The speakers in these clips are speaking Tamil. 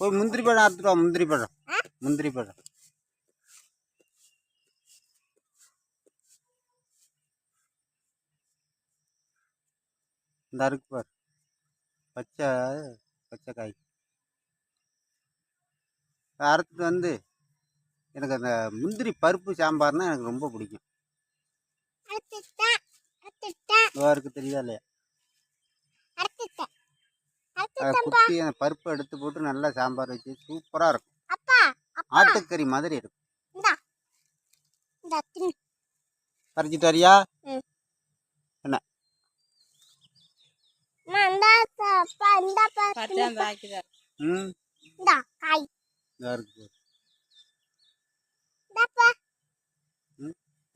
போய் முந்திரி பழம் அறுத்துட்டு வா முந்திரி பழம். முந்திரி பழம். இந்த அருக்கு பார். பச்சை பச்சை காய் அறுத்துட்டு வந்து எனக்கு அந்த முந்திரி பருப்பு சாம்பார்னா எனக்கு ரொம்ப பிடிக்கும். இருக்கு தெரியுதா இல்லையா? குத்தி அந்த பருப்பை எடுத்து போட்டு நல்லா சாம்பார் வச்சு சூப்பராக இருக்கும். அப்பா ஆட்டுக்கறி மாதிரி இருக்கும். இந்தா. இந்த தின்னு. பறிச்சிட்டு வரியா? ம்.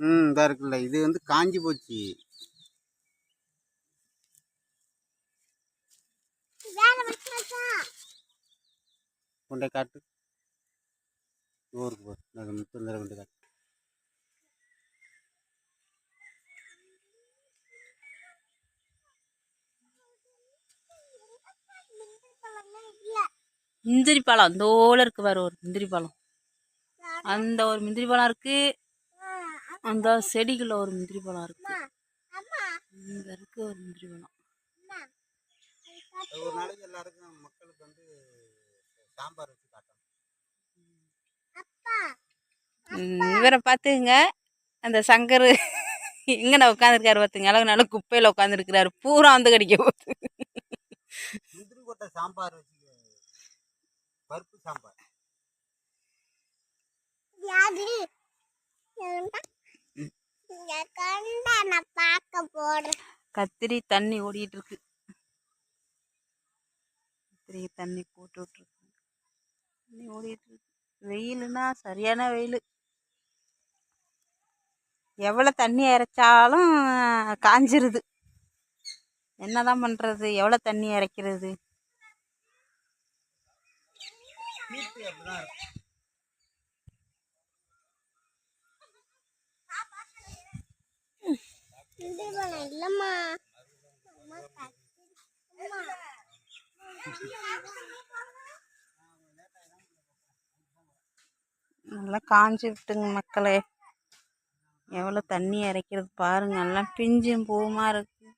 ம். இதா இருக்குல்ல. இது வந்து காஞ்சி போச்சு வேற வச்சாச்சா கொண்டே காட்டு. ஊருக்கு போ. நான் முத்து நேரம் கொண்டு காட்டு. முந்திரி பழம். அந்தோல இருக்கு பாரு ஒரு முந்திரி பழம். அந்த ஒரு முந்திரி பழம் இருக்கு. அந்த செடிக்குள்ள ஒரு முந்திரி பழம் இருக்கு. அம்மா இங்க இருக்கு ஒரு முந்திரி பழம். அம்மா ஒரு நாளைக்கு எல்லாருக்கும் மக்களுக்கு வந்து சாம்பார் வச்சு காட்டணும். இவரை பார்த்துங்க. அந்த சங்கர் எங்கண்ணா உட்காந்துருக்காரு பார்த்துங்க அளவு நல்ல குப்பையில் உட்காந்துருக்கிறாரு பூரா வந்து கடிக்க போகுது. முந்திரி கொட்டை சாம்பார் வச்சு பருப்பு சாம்பார். கத்திரி தண்ணி ஓடிட்டு இருக்கு. கத்திரி தண்ணி போட்டு தண்ணி ஓடிட்டு வெயிலுனா சரியான வெயில். எவ்வளோ தண்ணி இறைச்சாலும் காஞ்சிருது. என்னதான் பண்ணுறது எவ்வளோ தண்ணி இறைக்கிறது? இல்லம்மா. நல்லா காஞ்சி விட்டுங்க மக்களே. எவ்வளோ தண்ணி இறைக்கிறது பாருங்க. எல்லாம் பிஞ்சும் பூவுமா இருக்குது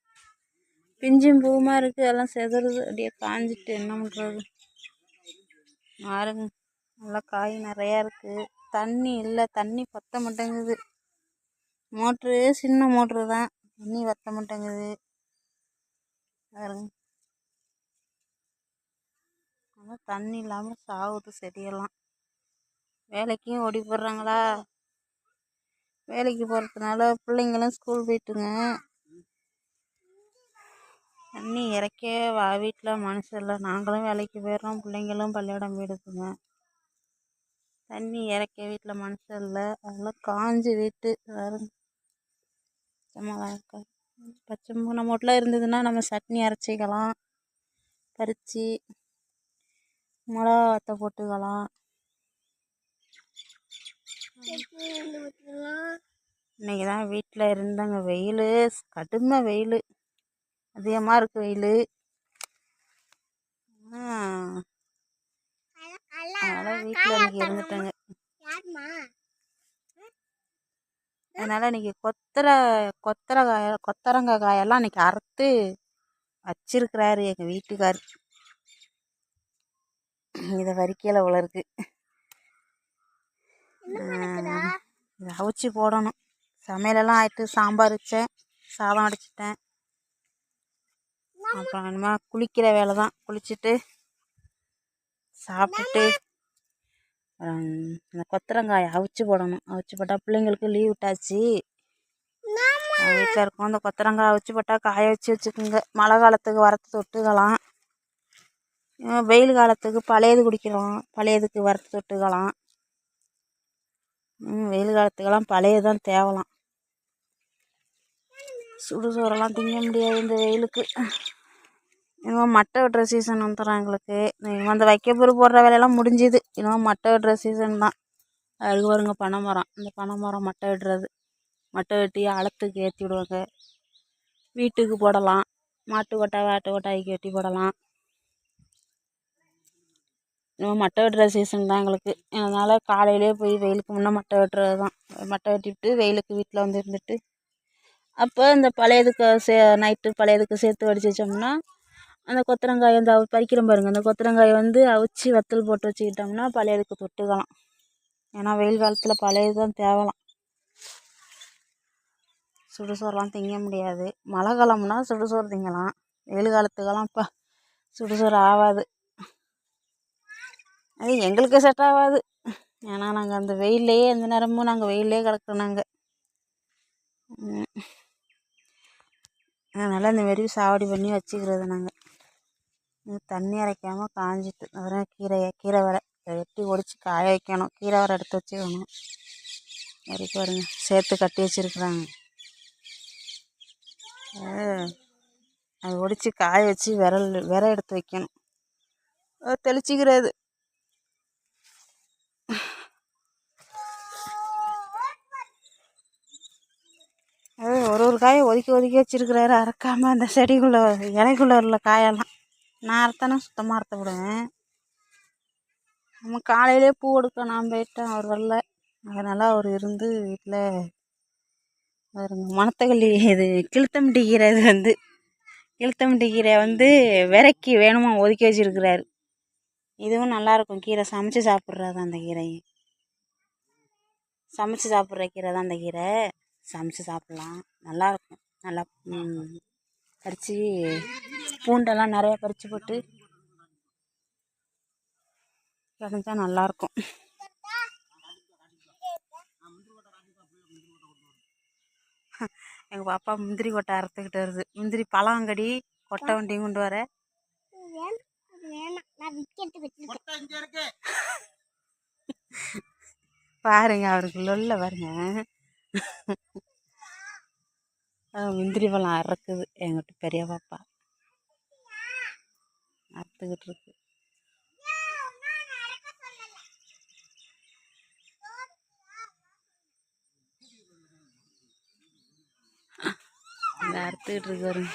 பிஞ்சும் பூவுமா இருக்குது எல்லாம் செதறுது அப்படியே காஞ்சிட்டு என்ன பண்ணுறது மாறுங்க நல்லா காய் நிறையா இருக்குது தண்ணி இல்லை. தண்ணி பற்ற மாட்டேங்குது. மோட்ரு சின்ன மோட்ரு தான். தண்ணி வற்ற மாட்டேங்குது. பாருங்க. ஆனால் தண்ணி இல்லாமல் சாகுது செடியெல்லாம். வேலைக்கும் ஓடி போடுறாங்களா வேலைக்கு போகிறதுனால பிள்ளைங்களும் ஸ்கூல் போயிட்டுங்க. தண்ணி இறைக்க வா வீட்டில் மனசு இல்லை. நாங்களும் வேலைக்கு போயிடுறோம். பிள்ளைங்களும் பள்ளியோடம் போயிடுதுங்க. தண்ணி இறக்க வீட்டில் மனுஷன் இல்லை. அதெல்லாம் காஞ்சி வீட்டு பாருங்க பச்சை இருக்கா. பச்சை நம்ம வீட்டில் இருந்ததுன்னா நம்ம சட்னி அரைச்சிக்கலாம். பறித்து மிளகா வத்த போட்டுக்கலாம். இன்னைக்கு தான் வீட்டில் இருந்தேங்க வெயில் கடுமை வெயில். அதிகமாக இருக்கு வெயில். அதனால் வீட்டில் இன்றைக்கி இருந்துட்டேங்க. அதனால் இன்னைக்கு கொத்தரை கொத்தரை காய கொத்தரங்காய் காயெல்லாம் இன்னைக்கு அறுத்து வச்சிருக்கிறாரு எங்கள் வீட்டுக்கார். இதை வரிக்கையில் உள்ள இருக்குது இதை அவிச்சு போடணும். சமையலெல்லாம் ஆயிட்டு சாம்பார் வச்சேன். சாதம் அடிச்சிட்டேன். அப்புறம் இனிமே குளிக்கிற வேலை தான் குளிச்சுட்டு சாப்பிட்டுட்டு அப்புறம் இந்த கொத்தரங்காயை அவிச்சு போடணும். அவிச்சு போட்டால் பிள்ளைங்களுக்கு லீவ் விட்டாச்சு. வீட்டில் இருக்கோம் இந்த கொத்தரங்காய் அவிச்சு போட்டால் காய வச்சு வச்சுக்கோங்க. மழை காலத்துக்கு வறுத்து தொட்டுக்கலாம். வெயில் காலத்துக்கு பழையது குடிக்கிறோம். பழையதுக்கு வறுத்து தொட்டுக்கலாம். வெயில் காலத்துக்கெல்லாம் பழையதான் தேவலாம். சுடுசோறெல்லாம் திங்க முடியாது இந்த வெயிலுக்கு. இன்னும் மட்டை வெட்டுற சீசன் வந்துடும் எங்களுக்கு. அந்த வைக்கப்புறு போடுற வேலையெல்லாம் முடிஞ்சுது. இன்னும் மட்டை வெட்டுற சீசன் தான். அதுக்கு வருங்க பனை மரம். இந்த பனை மரம் மட்டை வெட்டுறது. மட்டை வெட்டி அளத்துக்கு ஏற்றி விடுவாங்க. வீட்டுக்கு போடலாம். மாட்டு கொட்டாய் ஆட்டு கொட்டாய்க்கு வெட்டி போடலாம். இன்னும் மட்டை வெட்டுற சீசன் தான் எங்களுக்கு. அதனால் காலையிலே போய் வெயிலுக்கு முன்னே மட்டை வெட்டுறது தான் மட்டை வெட்டிவிட்டு வெயிலுக்கு வீட்டில் வந்து இருந்துட்டு அப்போ இந்த பழையதுக்கு சே நைட்டு பழையதுக்கு சேர்த்து வடித்து வச்சோம்னா அந்த கொத்தரங்காய் அந்த பறிக்கிறோம் பாருங்க. அந்த கொத்தரங்காயை வந்து அவிச்சு வத்தல் போட்டு வச்சுக்கிட்டோம்னா பழையதுக்கு தொட்டுக்கலாம். ஏன்னா வெயில் காலத்தில் பழையது தான் தேவலாம் சுடுசோறுலாம் திங்க முடியாது. மழை காலம்னா சுடுசோறு திங்கலாம். வெயில் காலத்துக்கெல்லாம் இப்போ சுடுசோறு ஆகாது அது எங்களுக்கு செட் ஆகாது. ஏன்னா நாங்கள் அந்த வெயில்லையே எந்த நேரமும் நாங்கள் வெயிலே கிடக்குறோம் நாங்கள் அதனால் இந்த மாரி சாவடி பண்ணி வச்சுக்கிறது நாங்கள் தண்ணி அரைக்காமல் காஞ்சிட்டு அப்புறம் கீரையை கீரை வரை வெட்டி ஒடிச்சு காய வைக்கணும். கீரை வரை எடுத்து வச்சுக்கணும். வரைக்கும் பாருங்க. சேர்த்து கட்டி வச்சுருக்குறாங்க. அது ஒடிச்சு காய வச்சு விரல் விரை எடுத்து வைக்கணும். தெளிச்சிக்கிறது. அது ஒரு ஒரு காயை ஒதுக்கி ஒதுக்கி வச்சிருக்கிறாரு. அறக்காமல் அந்த செடிக்குள்ளே இலைக்குள்ளே உள்ள காயெல்லாம். நான் அறுத்தேன்னா சுத்தமாக அறுத்த விடுவேன். நம்ம காலையிலே பூ எடுக்க நான் போயிட்டேன். அவர் வரல. அதனால் அவர் இருந்து வீட்டில் பாருங்க மணத்தக்காளி இது கிழுத்தம்பட்டி கீரை இது வந்து கிழுத்தம்பட்டி கீரை வந்து விரைக்கி வேணுமா ஒதுக்கி வச்சிருக்கிறாரு. இதுவும் நல்லாயிருக்கும் கீரை. சமைச்சு சாப்பிட்றது அந்த கீரையும். சமைச்சு சாப்பிட்ற கீரை தான் அந்த கீரை. சமைச்சு சாப்பிட்லாம். நல்லாயிருக்கும் நல்லா பறித்து பூண்டெல்லாம் நிறையா பறித்து போட்டு கிடைச்சா நல்லாயிருக்கும் எங்கள் பாப்பா முந்திரி கொட்டை அறுத்துக்கிட்டு வருது. முந்திரி பழங்கடி கொட்டை வண்டியும் கொண்டு வர. வேணாம். வேணாம் நான் விக்கெட்டு வச்சிருக்கேன். பாருங்க அவருக்கு லொல்ல பாருங்க. முந்திரி பழம் அறுக்குது. எங்கிட்ட பெரிய பாப்பா. அறுத்துக்கிட்டு இருக்கு. அறுத்துக்கிட்டு இருக்கு பாருங்க